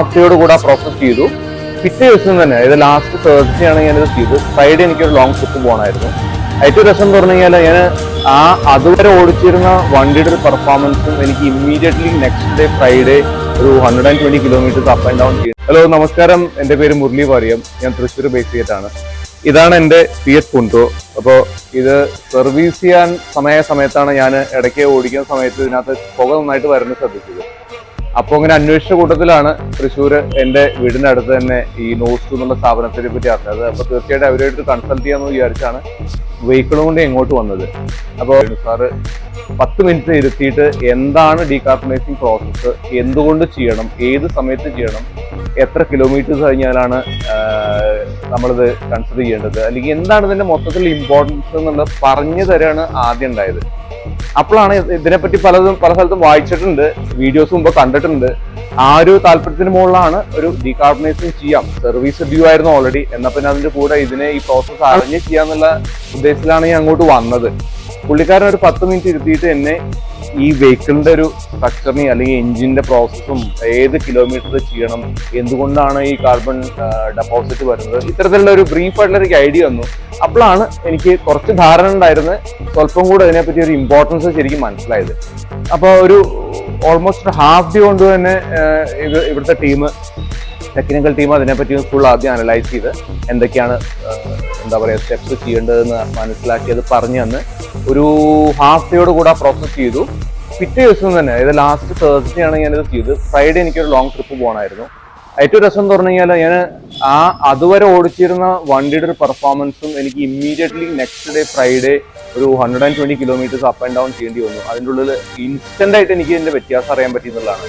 ഹഫ്റ്റയോട് കൂടെ പ്രോസസ് ചെയ്തു. പിറ്റേ ദിവസം തന്നെ ഇത് ലാസ്റ്റ് തേഴ്സ്ഡേ ആണ് ഞാനിത് ചെയ്തു ഫ്രൈഡേ എനിക്കൊരു ലോങ് ട്രിപ്പ് പോകണമായിരുന്നു ഏറ്റവും രസം എന്ന് പറഞ്ഞു കഴിഞ്ഞാൽ ഞാൻ ആ അതുവരെ ഓടിച്ചിരുന്ന വണ്ടിയുടെ ഒരു പെർഫോമൻസും എനിക്ക് ഇമ്മീഡിയറ്റ്ലി നെക്സ്റ്റ് ഡേ ഫ്രൈഡേ ഒരു hundred and twenty kilometres up and down ചെയ്യും ഹലോ നമസ്കാരം. എന്റെ പേര് മുരളി വാര്യം. ഞാൻ തൃശ്ശൂർ ബേസ് ചെയ്തിട്ടാണ് ഇതാണ് എന്റെ ഫിയറ്റ് പുണ്ടോ അപ്പോൾ ഇത് സർവീസ് ചെയ്യാൻ സമയ സമയത്താണ് ഞാൻ ഇടയ്ക്ക് ഓടിക്കുന്ന സമയത്ത് ഇതിനകത്ത് പുക നന്നായിട്ട് വരുന്നത് ശ്രദ്ധിച്ചത്. അപ്പോൾ അങ്ങനെ അന്വേഷിച്ച കൂട്ടത്തിലാണ് തൃശ്ശൂർ എന്റെ വീടിന്റെ അടുത്ത് തന്നെ ഈ നോസ്റ്റു എന്നുള്ള സ്ഥാപനത്തിനെ പറ്റി അറിഞ്ഞത്. അപ്പോൾ തീർച്ചയായിട്ടും അവരുമായിട്ട് കൺസൾട്ട് ചെയ്യാമെന്ന് വിചാരിച്ചാണ് വെഹിക്കിളും കൊണ്ട് ഇങ്ങോട്ട് വന്നത്. അപ്പോൾ സാറ് പത്ത് മിനിറ്റ് ഇരുത്തിയിട്ട് എന്താണ് ഡീകാർബണൈസിങ് പ്രോസസ്സ് എന്തുകൊണ്ട് ചെയ്യണം? ഏത് സമയത്ത് ചെയ്യണം? എത്ര കിലോമീറ്റേഴ്സ് കഴിഞ്ഞാലാണ് നമ്മളിത് കൺസിഡർ ചെയ്യേണ്ടത്? അല്ലെങ്കിൽ എന്താണ് ഇതിന്റെ മൊത്തത്തിൽ ഇമ്പോർട്ടൻസ് എന്നുള്ളത് പറഞ്ഞു തരാണ് ആദ്യം ഉണ്ടായത്. അപ്പോഴാണ് ഇതിനെപ്പറ്റി പലതും പല സ്ഥലത്തും വായിച്ചിട്ടുണ്ട് വീഡിയോസ് മുമ്പ് കണ്ടിട്ടുണ്ട്. ആ ഒരു താല്പര്യത്തിന് മുകളിലാണ് ഒരു ഡീകാർബണൈസിങ് ചെയ്യാം. സർവീസ് ഡ്യൂ ആയിരുന്നു ഓൾറെഡി എന്നാൽ പിന്നെ അതിന്റെ കൂടെ ഇതിനെ ഈ പ്രോസസ്സ് അറിഞ്ഞ് ചെയ്യാന്നുള്ള ഉദ്ദേശത്തിലാണ് ഞാൻ അങ്ങോട്ട് വന്നത്. പുള്ളിക്കാരൻ ഒരു പത്ത് മിനിറ്റ് ഇരുത്തിയിട്ട് എന്നെ ഈ വെഹിക്കിളിന്റെ ഒരു സ്ട്രക്ചറിനെ അല്ലെങ്കിൽ എഞ്ചിന്റെ പ്രോസസ്സും ഏത് കിലോമീറ്റർ ചെയ്യണം എന്തുകൊണ്ടാണ് ഈ കാർബൺ ഡെപ്പോസിറ്റ് വരുന്നത് ഇത്തരത്തിലുള്ള ഒരു ബ്രീഫ് ആയിട്ടുള്ള ഒരു ഐഡിയ വന്നു. അപ്പോഴാണ് എനിക്ക് കുറച്ച് ധാരണ ഉണ്ടായിരുന്നത് സ്വല്പം കൂടെ അതിനെപ്പറ്റി ഒരു ഇമ്പോർട്ടൻസ് ശരിക്കും മനസ്സിലായത്. അപ്പോൾ ഒരു ഓൾമോസ്റ്റ് ഹാഫ് ഡേ കൊണ്ട് തന്നെ ഇത് ഇവിടുത്തെ ടീം ടെക്നിക്കൽ ടീം അതിനെപ്പറ്റി ഫുൾ ആദ്യം അനലൈസ് ചെയ്ത് എന്തൊക്കെയാണ് എന്താ പറയുക സ്റ്റെപ്സ് ചെയ്യേണ്ടതെന്ന് മനസ്സിലാക്കിയത് പറഞ്ഞു തന്ന്. ഒരു ഹാഫ് ഡേയോട് കൂടെ പ്രോസസ്സ് ചെയ്തു. പിറ്റേ ദിവസം തന്നെ അതായത് ലാസ്റ്റ് തേഴ്സ്ഡേ ആണ് ഞാനിത് ചെയ്ത്. ഫ്രൈഡേ എനിക്കൊരു ലോങ് ട്രിപ്പ് പോകണമായിരുന്നു ഏറ്റവും രസം എന്ന് പറഞ്ഞു കഴിഞ്ഞാൽ ഞാൻ ആ അതുവരെ ഓടിച്ചിരുന്ന വണ്ടിയുടെ ഒരു പെർഫോമൻസും എനിക്ക് ഇമ്മീഡിയറ്റ്ലി നെക്സ്റ്റ് ഡേ ഫ്രൈഡേ ഒരു hundred and twenty kilometres up and down ചെയ്യേണ്ടി വന്നു. അതിന്റെ ഉള്ളിൽ ഇൻസ്റ്റന്റ് ആയിട്ട് എനിക്ക് ഇതിന്റെ വ്യത്യാസം അറിയാൻ പറ്റി എന്നുള്ളതാണ്.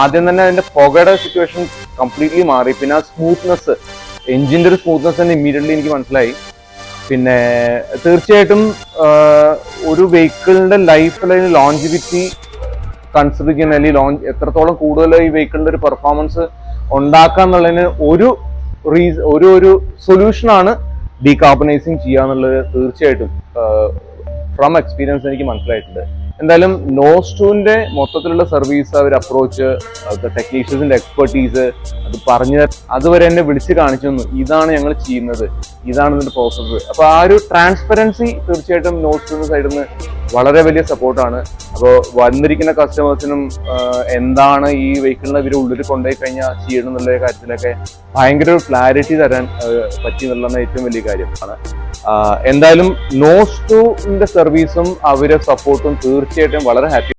ആദ്യം തന്നെ അതിന്റെ പുകയുടെ സിറ്റുവേഷൻ കംപ്ലീറ്റ്ലി മാറി. പിന്നെ ആ സ്മൂത്ത്നെസ് എഞ്ചിന്റെ ഒരു സ്മൂത്ത്നെസ് തന്നെ ഇമ്മീഡിയറ്റ്ലി എനിക്ക് മനസ്സിലായി. പിന്നെ തീർച്ചയായിട്ടും ഒരു വെഹിക്കിളിന്റെ ലൈഫിൽ ലോഞ്ചിവിറ്റി കൺസിഡർ ചെയ്യുന്ന അല്ലെങ്കിൽ ലോഞ്ച് എത്രത്തോളം കൂടുതൽ ഈ വെഹിക്കിളിന്റെ ഒരു പെർഫോമൻസ് ഉണ്ടാക്കുക എന്നുള്ളതിന് ഒരു റീസ് ഒരു ഒരു സൊല്യൂഷനാണ് ഡീകാർബണൈസിങ് ചെയ്യുക എന്നുള്ളത് തീർച്ചയായിട്ടും ഫ്രം എക്സ്പീരിയൻസ് എനിക്ക് മനസ്സിലായിട്ടുണ്ട്. എന്തായാലും നോസ്റ്റൂവിന്റെ മൊത്തത്തിലുള്ള സർവീസ് അവർ അപ്രോച്ച് ടെക്നീഷ്യൻസിന്റെ എക്സ്പെർട്ടീസ് അത് പറഞ്ഞ് അതുവരെ എന്നെ വിളിച്ച് കാണിച്ചു തന്നു. ഇതാണ് ഞങ്ങൾ ചെയ്യുന്നത്. ഇതാണ് ഇതിന്റെ പ്രോസസ്സ് അപ്പോൾ ആ ഒരു ട്രാൻസ്പെറൻസി തീർച്ചയായിട്ടും നോസ്റ്റൂവിന്റെ സൈഡിൽ നിന്ന് വളരെ വലിയ സപ്പോർട്ടാണ് അപ്പോൾ വന്നിരിക്കുന്ന കസ്റ്റമേഴ്സിനും എന്താണ് ഈ വെഹിക്കിളിനെ ഇവർ ഉള്ളിൽ കൊണ്ടുപോയി കഴിഞ്ഞാൽ ചെയ്യണം എന്നുള്ള കാര്യത്തിലൊക്കെ ഭയങ്കര ഒരു ക്ലാരിറ്റി തരാൻ പറ്റി എന്നുള്ളതാണ് ഏറ്റവും വലിയ കാര്യമാണ് എന്തായാലും നോസ്റ്റൂന്റെ സർവീസും അവരെ സപ്പോർട്ടും തീർച്ചയായിട്ടും വളരെ ഹാപ്പി